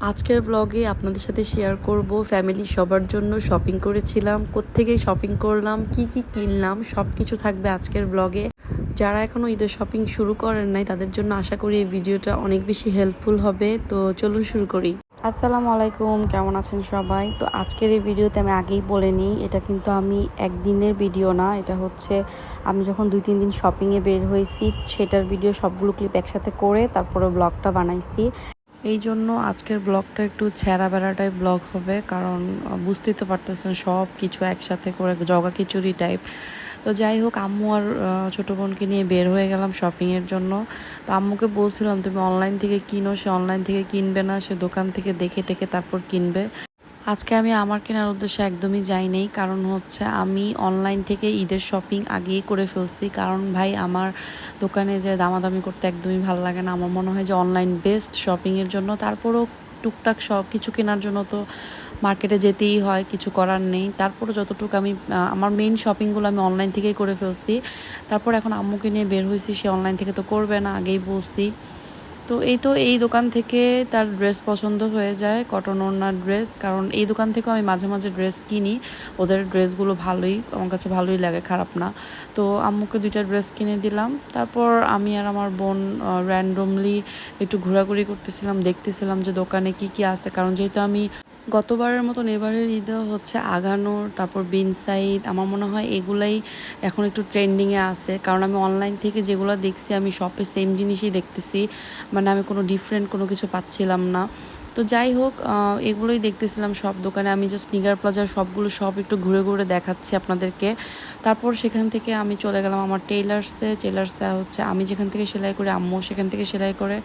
আজকের ব্লগে আপনাদের সাথে শেয়ার করব ফ্যামিলি সবার জন্য শপিং করেছিলাম, কোত্থেকে শপিং করলাম, কি কি কিনলাম সব কিছু থাকবে আজকের ব্লগে যারা এখনও ঈদের শপিং শুরু করেন নাই, তাদের জন্য আশা করি এই ভিডিওটা অনেক বেশি হেল্পফুল হবে। তো চলুন শুরু করি। আসসালামু আলাইকুম, কেমন আছেন সবাই? তো আজকের এই ভিডিওতে আমি আগেই বলে নিই, এটা কিন্তু আমি একদিনের ভিডিও না, এটা হচ্ছে আমি যখন দুই, তিন দিন শপিংয়ে বের হয়েছি, সেটার ভিডিও সবগুলো ক্লিপ একসাথে করে, তারপরে ব্লগটা বানাইছি। এই জন্য আজকের ব্লগটা একটু ছেঁড়া বেড়াটাই ব্লগ হবে, কারণ বুঝতেই তো পারতেছেন সব কিছু একসাথে করে জগা খিচুড়ি টাইপ তো যাই হোক, আম্মু আর ছোটো বোনকে নিয়ে বের হয়ে গেলাম শপিংয়ের জন্য। তো আম্মুকে বলছিলাম, তুমি অনলাইন থেকে কিনো, সে অনলাইন থেকে কিনবে না, সে দোকান থেকে দেখে টেখে তারপর কিনবে। আজকে আমি আমার কেনার উদ্দেশ্যে একদমই যাই নেই, কারণ হচ্ছে আমি অনলাইন থেকে ঈদের শপিং আগেই করে ফেলছি। কারণ ভাই, আমার দোকানে যে দামাদামি করতে একদমই ভালো লাগে না। আমার মনে হয় যে অনলাইন বেস্ট শপিংয়ের জন্য। তারপরও টুকটাক সব কিছু কেনার জন্য তো মার্কেটে যেতেই হয়, কিছু করার নেই। তারপরও যতটুকু আমি আমার মেইন শপিংগুলো আমি অনলাইন থেকেই করে ফেলছি। তারপর এখন আম্মুকে নিয়ে বের হয়েছি, সে অনলাইন থেকে তো করবে না, আগেই বলছি। তো এই তো এই দোকান থেকে তার ড্রেস পছন্দ হয়ে যায় কটন ওনার ড্রেস কারণ এই দোকান থেকেও আমি মাঝে মাঝে ড্রেস কিনি। ওদের ড্রেসগুলো ভালোই, আমার কাছে ভালোই লাগে, খারাপ না। তো আম্মুকে দুইটা ড্রেস কিনে দিলাম। তারপর আমি আর আমার বোন র্যান্ডমলি একটু ঘোরাঘুরি করতেছিলাম, দেখতেছিলাম যে দোকানে কি কি আছে। কারণ যেহেতু আমি গতবারের মতন এবারের ঈদে হচ্ছে আগানোর, তারপর বিন সাইড আমার মনে হয় এগুলাই এখন একটু ট্রেন্ডিংয়ে আছে। কারণ আমি অনলাইন থেকে যেগুলো দেখছি, আমি শপে সেম জিনিসই দেখতেছি। মানে আমি কোনো ডিফারেন্ট কোনো কিছু পাচ্ছিলাম না। তো যাই হোক এগুলোই দেখতেছিলাম সব দোকানে। আমি জাস্ট নিগার প্লাজার সবগুলো সব একটু ঘুরে ঘুরে দেখাচ্ছি আপনাদেরকে। তারপর সেখান থেকে আমি চলে গেলাম আমার টেইলার্সে টেইলার্সে হচ্ছে, আমি যেখান থেকে সেলাই করি, আম্মু সেখান থেকে সেলাই করে।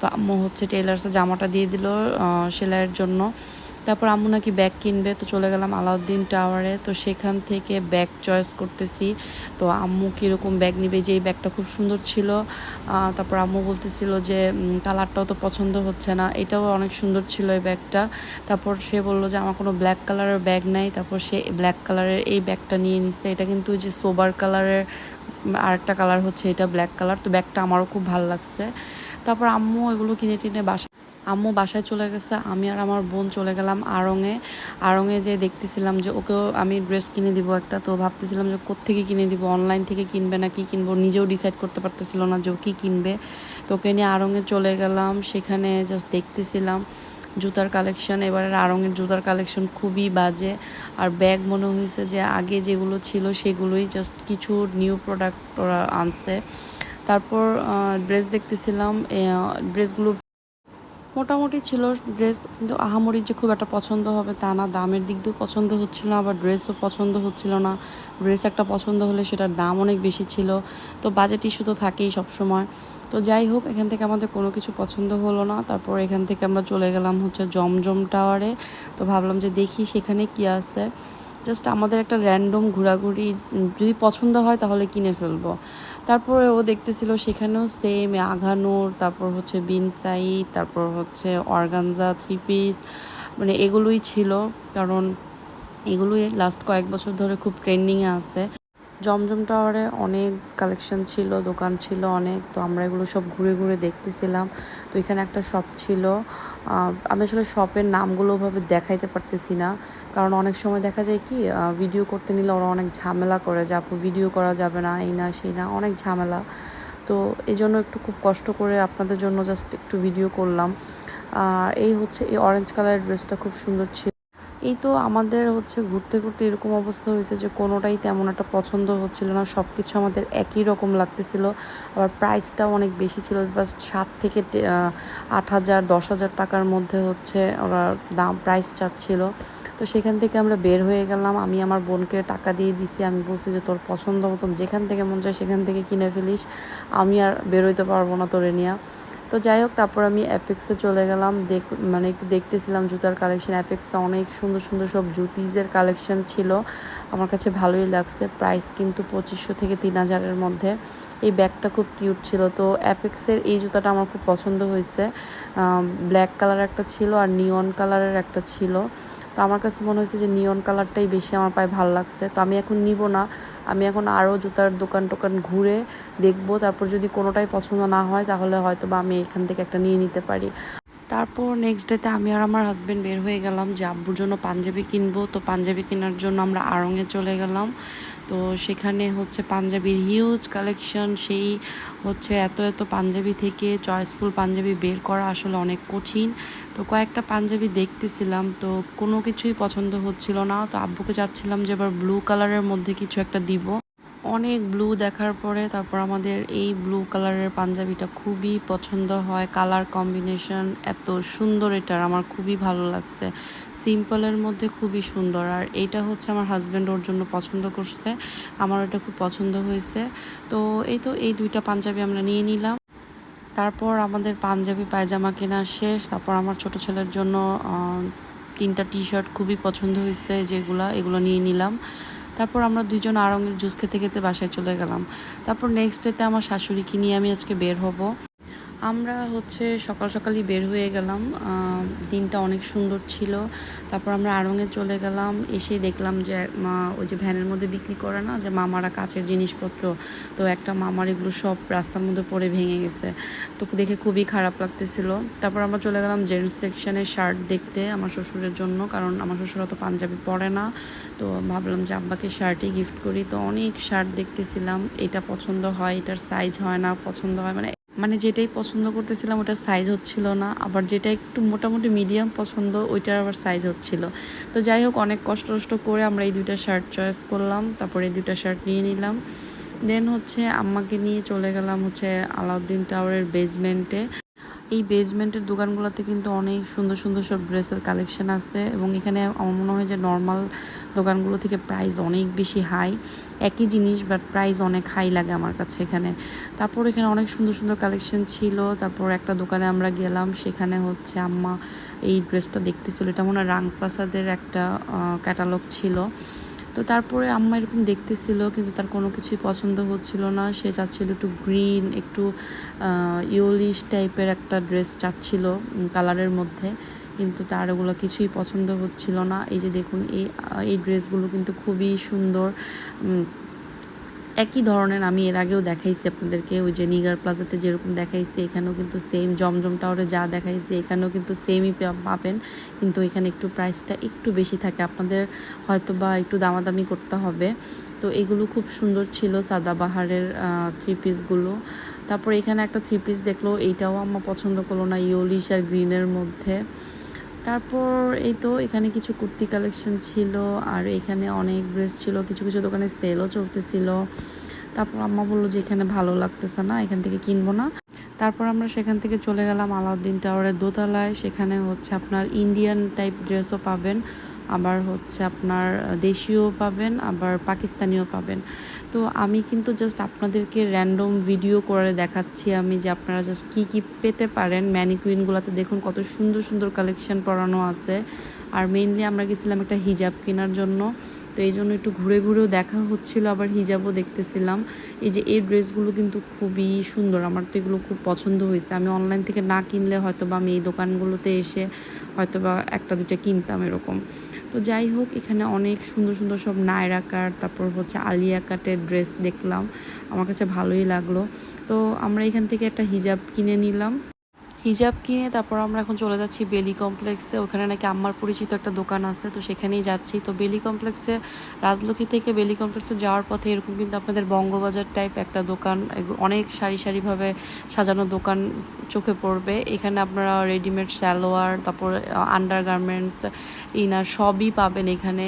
তো আম্মু হচ্ছে টেইলার্সে জামাটা দিয়ে দিল সেলাইয়ের জন্য। তারপর আম্মু নাকি ব্যাগ কিনবে, তো চলে গেলাম আলাউদ্দিন টাওয়ারে তো সেখান থেকে ব্যাগ চয়েস করতেছি। তো আম্মু কীরকম ব্যাগ নিবে যে এই ব্যাগটা খুব সুন্দর ছিল। তারপর আম্মু বলতেছিল যে কালারটাও তো পছন্দ হচ্ছে না। এটাও অনেক সুন্দর ছিল এই ব্যাগটা তারপর সে বলল যে, আমার কোনো ব্ল্যাক কালারের ব্যাগ নাই। তারপর সে ব্ল্যাক কালারের এই ব্যাগটা নিয়ে নিচ্ছে এটা কিন্তু যে সোবার কালারের আরেকটা কালার হচ্ছে, এটা ব্ল্যাক কালার তো ব্যাগটা আমারও খুব ভালো লাগছে। তারপর আম্মু এগুলো কিনে টিনে বাসা আম্মু বাসায় চলে গেছে, আমি আর আমার বোন চলে গেলাম আড়ংয়ে আড়ংয়ে যে দেখতেছিলাম যে ওকেও আমি ড্রেস কিনে দিব একটা, তো ভাবতেছিলাম যে কোত্থেকে কিনে দিব, অনলাইন থেকে কিনবে না কি কিনবো, নিজেও ডিসাইড করতে পারতেছিল না যে ও কী কিনবে। তো ওকে নিয়ে আড়ংয়ে চলে গেলাম, সেখানে জাস্ট দেখতেছিলাম জুতার কালেকশন এবারের আড়ংয়ের জুতার কালেকশন খুবই বাজে। আর ব্যাগ মনে হয়েছে যে আগে যেগুলো ছিল সেগুলোই জাস্ট কিছু নিউ প্রোডাক্ট ওরা আনছে। তারপর ড্রেস দেখতেছিলাম ড্রেসগুলো মোটামুটি ছিল ড্রেস কিন্তু আহামরি যে খুব একটা পছন্দ হবে তা না। দামের দিক দিয়েও পছন্দ হচ্ছিল না, আবার ড্রেসও পছন্দ হচ্ছিল না। ড্রেস একটা পছন্দ হলে সেটার দাম অনেক বেশি ছিল। তো বাজেট ইস্যু তো থাকেই সবসময়। তো যাই হোক, এখান থেকে আমাদের কোনো কিছু পছন্দ হলো না। তারপর এখান থেকে আমরা চলে গেলাম হচ্ছে জমজম টাওয়ারে তো ভাবলাম যে দেখি সেখানে কি আছে। জাস্ট আমাদের একটা র্যান্ডম ঘোরাঘুরি, যদি পছন্দ হয় তাহলে কিনে ফেলব। তারপরে ও দেখতেছিল সেখানেও সেম আঘানোর, তারপর হচ্ছে বিনসাই, তারপর হচ্ছে অর্গানজা থ্রি পিস মানে এগুলোই ছিল। কারণ এগুলোই লাস্ট কয়েক বছর ধরে খুব ট্রেন্ডিংয়ে আছে। জমজম টাওয়ারে অনেক কালেকশন ছিল, দোকান ছিল অনেক, তো আমরা এগুলো সব ঘুরে ঘুরে দেখতেছিলাম। তো এখানে একটা শপ ছিল। আমি আসলে শপের নামগুলো ওভাবে দেখাইতে পারতেছি না। কারণ অনেক সময় দেখা যায় কি ভিডিও করতে নিলে ওরা অনেক ঝামেলা করে যে, আপু ভিডিও করা যাবে না, এই না, সেই না, অনেক ঝামেলা। তো এই জন্য একটু খুব কষ্ট করে আপনাদের জন্য জাস্ট একটু ভিডিও করলাম। এই হচ্ছে এই অরেঞ্জ কালারের ড্রেসটা খুব সুন্দর ছিল। এই তো আমাদের হচ্ছে ঘুরতে ঘুরতে এরকম অবস্থা হয়েছে যে কোনোটাই তেমন একটা পছন্দ হচ্ছিল না সব কিছু আমাদের একই রকম লাগতেছিল। আবার প্রাইসটাও অনেক বেশি ছিল বাস সাত থেকে আট হাজার, দশ হাজার টাকার মধ্যে হচ্ছে ওরা দাম প্রাইস চাচ্ছিল। তো সেখান থেকে আমরা বের হয়ে গেলাম। আমি আমার বোনকে টাকা দিয়ে দিছি, আমি বলছি যে তোর পছন্দ মতন যেখান থেকে মন চায় সেখান থেকে কিনে ফেলিস। আমি আর বেরোইতে পারব না তোরে নিয়ে তো যাই হোক তারপর আমি অ্যাপেক্সে চলে গেলাম। দেখ মানে একটু দেখতেছিলাম জুতার কালেকশন অ্যাপেক্সে অনেক সুন্দর সুন্দর সব জুতিজের কালেকশন ছিল। আমার কাছে ভালোই লাগছে। প্রাইস কিন্তু পঁচিশশো থেকে তিন হাজারের মধ্যে। এই ব্যাগটা খুব কিউট ছিল। তো অ্যাপেক্সের এই জুতাটা আমার খুব পছন্দ হয়েছে। ব্ল্যাক কালার একটা ছিল আর নিয়ন কালারের একটা ছিল। তো আমার কাছে মনে হয়েছে যে নিয়ন কালারটাই বেশি আমার পায়ে ভালো লাগছে। তো আমি এখন নিব না। আমি এখন আরও জুতার দোকান টোকান ঘুরে দেখব। তারপর যদি কোনোটাই পছন্দ না হয়, তাহলে হয়তো বা আমি এখান থেকে একটা নিয়ে নিতে পারি। তারপর নেক্সট ডেতে আমি আর আমার হাজব্যান্ড বের হয়ে গেলাম যে আব্বুর জন্য পাঞ্জাবি কিনবো। তো পাঞ্জাবি কেনার জন্য আমরা আড়ংয়ে চলে গেলাম। তো সেখানে হচ্ছে পাঞ্জাবির হিউজ কালেকশন সেই হচ্ছে এত এত পাঞ্জাবি থেকে চয়েসফুল পাঞ্জাবি বের করা আসলে অনেক কঠিন। তো কয়েকটা পাঞ্জাবি দেখতেছিলাম, তো কোনো কিছুই পছন্দ হচ্ছিল না। তো আব্বুকে চাচ্ছিলাম যে এবার ব্লু কালারের মধ্যে কিছু একটা দিব। অনেক ব্লু দেখার পরে তারপর আমাদের এই ব্লু কালারের পাঞ্জাবিটা খুবই পছন্দ হয়। কালার কম্বিনেশন এত সুন্দর এটার, আমার খুবই ভালো লাগছে। সিম্পলের মধ্যে খুবই সুন্দর। আর এইটা হচ্ছে আমার হাজব্যান্ড ওর জন্য পছন্দ করছে। আমার এটা খুব পছন্দ হয়েছে। তো এই তো এই দুইটা পাঞ্জাবি আমরা নিয়ে নিলাম। তারপর আমাদের পাঞ্জাবি পায়জামা কেনা শেষ। তারপর আমার ছোট ছেলের জন্য তিনটা টি শার্ট খুবই পছন্দ হয়েছে যেগুলা, এগুলো নিয়ে নিলাম। তারপর আমরা দুজন আরঙের জুস খেতে খেতে বাসায় চলে গেলাম। তারপর নেক্সট ডেতে আমার শাশুড়িকে নিয়ে আমি আজকে বের হব। আমরা হচ্ছে সকাল সকালই বের হয়ে গেলাম। দিনটা অনেক সুন্দর ছিল। তারপর আমরা আড়ঙে চলে গেলাম। এসে দেখলাম যে, মা, ওই যে ভ্যানের মধ্যে বিক্রি করে না, যে মামারা কাচের জিনিসপত্র। তো একটা মামার এগুলো সব রাস্তার মধ্যে পড়ে ভেঙে গেছে। তো দেখে খুবই খারাপ লাগতেছিল। তারপর আমরা চলে গেলাম জেন্টস সেকশনের শার্ট দেখতে আমার শ্বশুরের জন্য, কারণ আমার শ্বশুর অত পাঞ্জাবি পরে না। তো ভাবলাম যে আব্বাকে শার্টই গিফট করি। তো অনেক শার্ট দেখতেছিলাম। এটা পছন্দ হয়, এটার সাইজ হয় না, পছন্দ হয় মানে মানে যেটাই পছন্দ করতেছিলাম ওটার সাইজ হচ্ছিল না। আবার যেটা একটু মোটামুটি মিডিয়াম পছন্দ, ওইটার আবার সাইজ হচ্ছিল। তো যাই হোক, অনেক কষ্ট কষ্ট করে আমরা এই দুইটা শার্ট চয়েস করলাম, তারপরে এই দুইটা শার্ট নিয়ে নিলাম। দেন হচ্ছে আম্মাকে নিয়ে চলে গেলাম হচ্ছে আলাউদ্দিন টাওয়ারের বেসমেন্টে এই বেজমেন্টের দোকানগুলোতে কিন্তু অনেক সুন্দর সুন্দর সব ড্রেসের কালেকশন আছে এবং এখানে আমার মনে হয় যে নর্মাল দোকানগুলো থেকে প্রাইস অনেক বেশি হাই একই জিনিস বাট প্রাইস অনেক হাই লাগে আমার কাছে এখানে। তারপর এখানে অনেক সুন্দর সুন্দর কালেকশন ছিল। তারপর একটা দোকানে আমরা গেলাম, সেখানে হচ্ছে আম্মা এই ড্রেসটা দেখতেছিল। এটা মনে হয় রাংপ্রাসাদের একটা ক্যাটালগ ছিল। তো তারপরে আম্মা এরকম দেখতেছিল, কিন্তু তার কোনো কিছুই পছন্দ হচ্ছিল না। সে চাচ্ছিল একটু গ্রিন একটু ইউলিশ টাইপের একটা ড্রেস চাচ্ছিল কালারের মধ্যে। কিন্তু তার ওগুলো কিছুই পছন্দ হচ্ছিল না। এই যে দেখুন, এই এই ড্রেসগুলো কিন্তু খুবই সুন্দর একই ধরনের আমি এর আগেও দেখাইছি আপনাদেরকে, ওই যে নিগার প্লাজাতে যেরকম দেখাইছি, এখানেও কিন্তু সেম জমজম টাওয়ারে যা দেখাইছি, এখানেও কিন্তু সেমই পাবেন, কিন্তু এখানে একটু প্রাইসটা একটু বেশি থাকে। আপনাদের হয়তো বা একটু দামাদামি করতে হবে। তো এগুলো খুব সুন্দর ছিল সাদাবাহারের থ্রি পিসগুলো তারপর এখানে একটা থ্রি পিস দেখল, এইটাও আমার পছন্দ করল না, ইয়োলিশ আর গ্রিনের মধ্যে। তারপর এই তো এখানে কিছু কুর্তি কালেকশন ছিল, আর এখানে অনেক ড্রেস ছিল, কিছু কিছু দোকানে সেলও চলতেছিল। তারপর আম্মা বলল যে এখানে ভালো লাগতেছে না, এখান থেকে কিনবো না। তারপর আমরা সেখান থেকে চলে গেলাম আলাউদ্দিন টাওয়ারের দোতলায়। সেখানে হচ্ছে আপনার ইন্ডিয়ান টাইপ ড্রেসও পাবেন। আবার হচ্ছে আপনার দেশীয় পাবেন, আবার পাকিস্তানিও পাবেন। তো আমি কিন্তু জাস্ট আপনাদেরকে র্যান্ডম ভিডিও করে দেখাচ্ছি আমি যে আপনারা জাস্ট কী কী পেতে পারেন। ম্যানিকুইনগুলোতে দেখুন কত সুন্দর সুন্দর কালেকশন পরানো আছে। আর মেইনলি আমরা গেছিলাম একটা হিজাব কেনার জন্য। তো এই জন্য একটু ঘুরে ঘুরেও দেখা হচ্ছিল, আবার হিজাবও দেখতেছিলাম। এই যে এই ড্রেসগুলো কিন্তু খুবই সুন্দর, আমার তো এগুলো খুব পছন্দ হয়েছে। আমি অনলাইন থেকে না কিনলে হয়তো বা আমি এই দোকানগুলোতে এসে হয়তো বা একটা দুটা কিনতাম এরকম। তো যাই হোক, এখানে অনেক সুন্দর সুন্দর সব নায়রা কাট তারপর হচ্ছে আলিয়া কাটের ড্রেস দেখলাম। আমার কাছে ভালোই লাগল। তো আমরা এখান থেকে একটা হিজাব কিনে নিলাম। হিজাব কিনে তারপর আমরা এখন চলে যাচ্ছি বেলি কমপ্লেক্সে। ওখানে নাকি আম্মার পরিচিত একটা দোকান আছে, তো সেখানেই যাচ্ছি। তো বেলি কমপ্লেক্সে, রাজলক্ষ্মী থেকে বেলি কমপ্লেক্সে যাওয়ার পথে এরকম কিন্তু আপনাদের বঙ্গবাজার টাইপ একটা দোকান অনেক সারি সারিভাবে সাজানো দোকান চোখে পড়বে। এখানে আপনারা রেডিমেড সালোয়ার, তারপর আন্ডার গার্মেন্টস ইনার সবই পাবেন এখানে।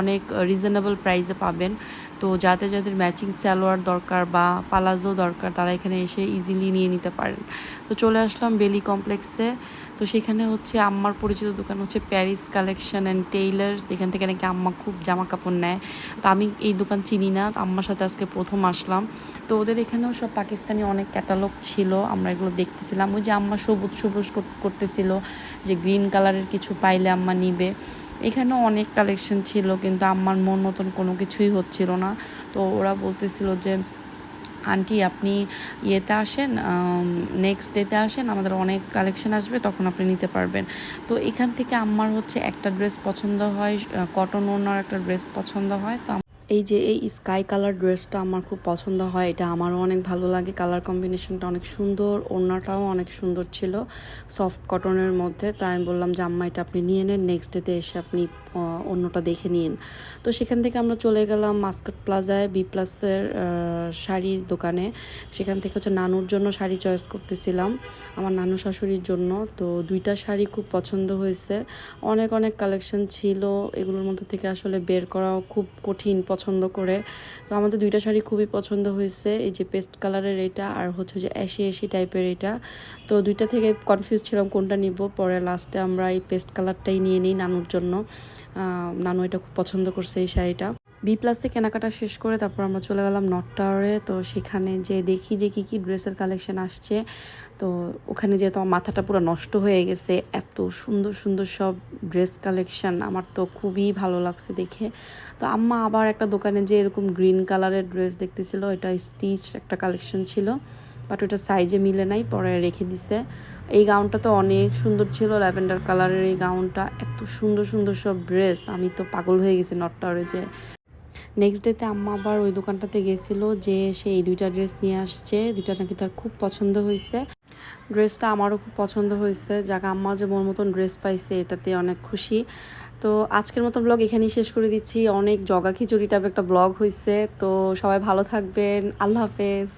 অনেক রিজনেবল প্রাইসে পাবেন। তো যাদের যাদের ম্যাচিং সালোয়ার দরকার বা পালাজো দরকার, তারা এখানে এসে ইজিলি নিয়ে নিতে পারেন। তো চলে আসলাম বেলি কমপ্লেক্সে তো সেখানে হচ্ছে আম্মার পরিচিত দোকান হচ্ছে প্যারিস কালেকশন অ্যান্ড টেইলার্স এখান থেকে নাকি আম্মা খুব জামা কাপড় নেয়। তো আমি এই দোকান চিনি না আম্মার সাথে আজকে প্রথম আসলাম। তো ওদের এখানেও সব পাকিস্তানি অনেক ক্যাটালগ ছিল, আমরা এগুলো দেখতেছিলাম। ওই যে আম্মা সবুজ সবুজ কর- করতেছিল যে গ্রিন কালারের কিছু পাইলে আম্মা নিবে। এখানেও অনেক কালেকশন ছিল, কিন্তু আমার মন মতন কোনো কিছুই হচ্ছিল না। তো ওরা বলতেছিল যে, আন্টি, আপনি ইয়েতে আসেন নেক্সট ডেতে আসেন, আমাদের অনেক কালেকশন আসবে, তখন আপনি নিতে পারবেন। তো এখান থেকে আমার হচ্ছে একটা ড্রেস পছন্দ হয় কটন ওনার একটা ড্রেস পছন্দ হয়, তো এই যে এই স্কাই কালার ড্রেসটা আমার খুব পছন্দ হয়, এটা আমারও অনেক ভালো লাগে। কালার কম্বিনেশনটা অনেক সুন্দর, ওড়নাটাও অনেক সুন্দর ছিল সফট কটনের মধ্যে। তাই আমি বললাম যে, আম্মা, এটা আপনি নিয়ে নেন নেক্সট ডেতে এসে আপনি অন্যটা দেখে নিন। তো সেখান থেকে আমরা চলে গেলাম মাস্কাট প্লাজায়, বি প্লাসের শাড়ির দোকানে। সেখান থেকে হচ্ছে নানুর জন্য শাড়ি চয়েস করতেছিলাম, আমার নানু শাশুড়ির জন্য। তো দুইটা শাড়ি খুব পছন্দ হয়েছে। অনেক অনেক কালেকশন ছিল, এগুলোর মধ্যে থেকে আসলে বের করাও খুব কঠিন পছন্দ করে। তো আমাদের দুইটা শাড়ি খুবই পছন্দ হয়েছে, এই যে পেস্ট কালারের এটা আর হচ্ছে যে অ্যাশি অ্যাশি টাইপের এটা। তো দুইটা থেকে কনফিউজ ছিলাম কোনটা নিব, পরে লাস্টে আমরা এই পেস্ট কালারটাই নিয়ে নিই নানুর জন্য। নানু এটা খুব পছন্দ করছে এই শাড়িটা। বি প্লাসে কেনাকাটা শেষ করে তারপর আমরা চলে গেলাম নর্থ টাওয়ারে তো সেখানে যে দেখি যে কি কি ড্রেসের কালেকশন আসছে। তো ওখানে যেহেতু আমার মাথাটা পুরো নষ্ট হয়ে গেছে, এত সুন্দর সুন্দর সব ড্রেস কালেকশন আমার তো খুবই ভালো লাগছে দেখে। তো আম্মা আবার একটা দোকানে যে এরকম গ্রিন কালারের ড্রেস দেখতেছিল এটা স্টিচ একটা কালেকশন ছিল। বাট ওটা সাইজে মিলে নাই, পরে রেখে দিছে। এই গাউনটা তো অনেক সুন্দর ছিল, ল্যাভেন্ডার কালারের এই গাউনটা। এত সুন্দর সুন্দর সব ড্রেস। আমি তো পাগল হয়ে গেছি নট টাওয়ারে যে। নেক্সট ডেতে আম্মা আবার ওই দোকানটাতে গেছিল যে সে এই দুইটা ড্রেস নিয়ে আসছে। দুইটা নাকি তার খুব পছন্দ হয়েছে। ড্রেসটা আমারও খুব পছন্দ হয়েছে। যাকে, আম্মা যে মন মতন ড্রেস পাইছে, এটাতে অনেক খুশি। তো আজকের মতো ব্লগ এখানেই শেষ করে দিচ্ছি। অনেক জগা খিচুড়ি টাইপ একটা ব্লগ হয়েছে তো সবাই ভালো থাকবেন। আল্লাহ হাফেজ।